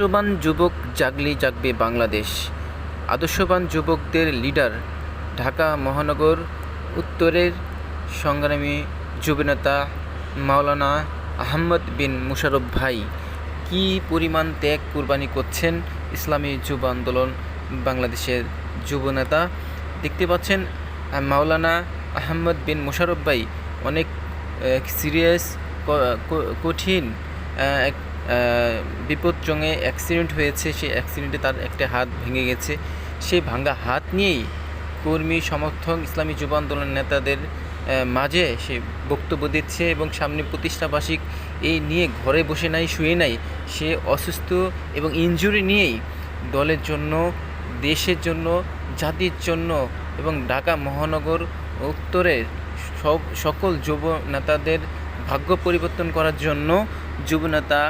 আদর্শবান যুবক জাগলেই জাগবে বাংলাদেশ। আদর্শবান যুবকদের লিডার ঢাকা মহানগর উত্তরের সংগ্রামী যুবনেতা মাওলানা আহমদ বিন মুশারফ ভাই কী পরিমাণ ত্যাগ কুরবানি করছেন ইসলামী যুব আন্দোলন বাংলাদেশের যুবনেতা? দেখতে পাচ্ছেন, মাওলানা আহমদ বিন মুশারফ ভাই অনেক সিরিয়াস কঠিন এক বিপদজঙ্গে অ্যাক্সিডেন্ট হয়েছে, সেই অ্যাক্সিডেন্টে তার একটা হাত ভেঙে গেছে। সেই ভাঙ্গা হাত নিয়েই কর্মী, সমর্থক, ইসলামী যুব আন্দোলন নেতাদের মাঝে সে বক্তব্য দিচ্ছে এবং সামনে প্রতিষ্ঠাবার্ষিক এই নিয়ে ঘরে বসে নাই, শুয়ে নাই, সে অসুস্থ এবং ইনজুরি নিয়েই দলের জন্য, দেশের জন্য, জাতির জন্য এবং ঢাকা মহানগর উত্তরের সব সকল যুব নেতাদের ভাগ্য পরিবর্তন করার জন্য যুবনেতা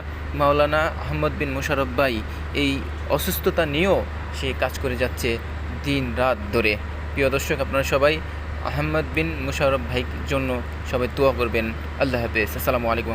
মাওলানা আহমদ বিন মোশারফ ভাই এই অসুস্থতা নিয়েও সে কাজ করে যাচ্ছে দিন রাত ধরে। প্রিয় দর্শক, আপনারা সবাই আহমদ বিন মুশারফ ভাইয়ের জন্য সবাই তোয়া করবেন। আল্লাহ হাফেজ। আসসালামু আলাইকুম